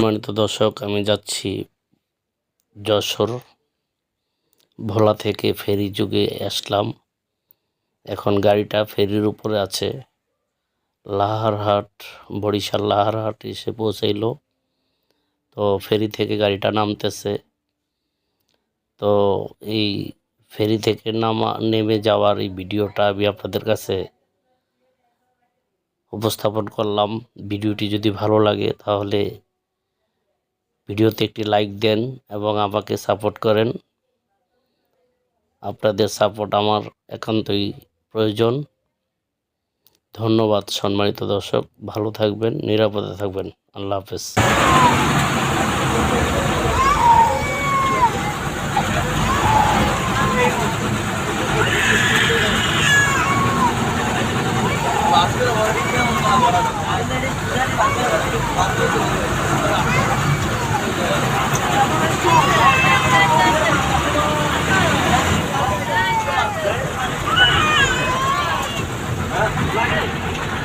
সম্মানিত দর্শক, আমি যাচ্ছি যশোর ভোলা থেকে ফেরি যুগে আসলাম। এখন গাড়িটা ফেরির উপরে আছে। লাহারহাট, বরিশাল লাহারহাট এসে পৌঁছাইলো। তো ফেরি থেকে গাড়িটা নামতেছে। তো এই ফেরি থেকে নামা, নেমে যাওয়ার এই ভিডিওটা আমি আপনাদের কাছে উপস্থাপন করলাম। ভিডিওটি যদি ভালো লাগে তাহলে ভিডিওতে একটি লাইক দেন এবং আমাকে সাপোর্ট করেন। আপনাদের সাপোর্ট আমার একান্তই প্রয়োজন। ধন্যবাদ সম্মানিত দর্শক। ভালো থাকবেন, নিরাপদে থাকবেন। আল্লাহ হাফেজ। Thank Thank you.